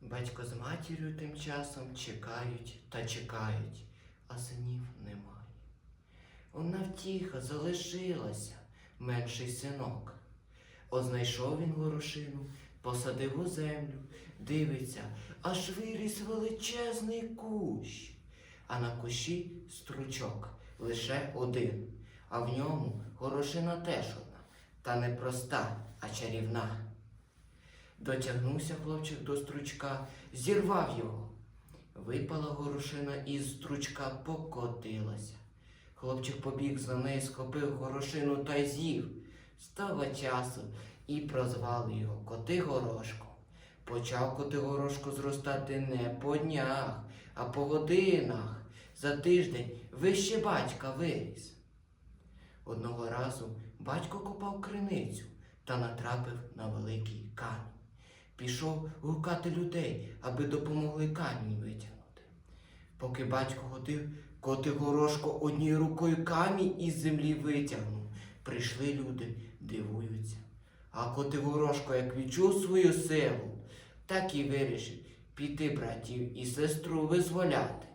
Батько з матір'ю тим часом чекають та чекають, а синів немає. Одна втіха залишилася, менший синок. Ознайшов він горошину, посадив у землю, дивиться, аж виріс величезний кущ, а на кущі стручок лише один, а в ньому горошина теж одна, та не проста, а чарівна. Дотягнувся хлопчик до стручка, зірвав його. Випала горошина із стручка, покотилася. Хлопчик побіг за нею, схопив горошину та й з'їв. Стало часу і прозвали його коти горошко. Почав коти горошко зростати не по днях, а по годинах. За тиждень вище батька виріс. Одного разу батько копав криницю та натрапив на великий камінь. Пішов гукати людей, аби допомогли камінь витягнути. Поки батько ходив, коти горошко однією рукою камінь із землі витягнув. Прийшли люди, дивуються. А коти горошко, як відчув свою силу, так і вирішив піти братів і сестру визволяти.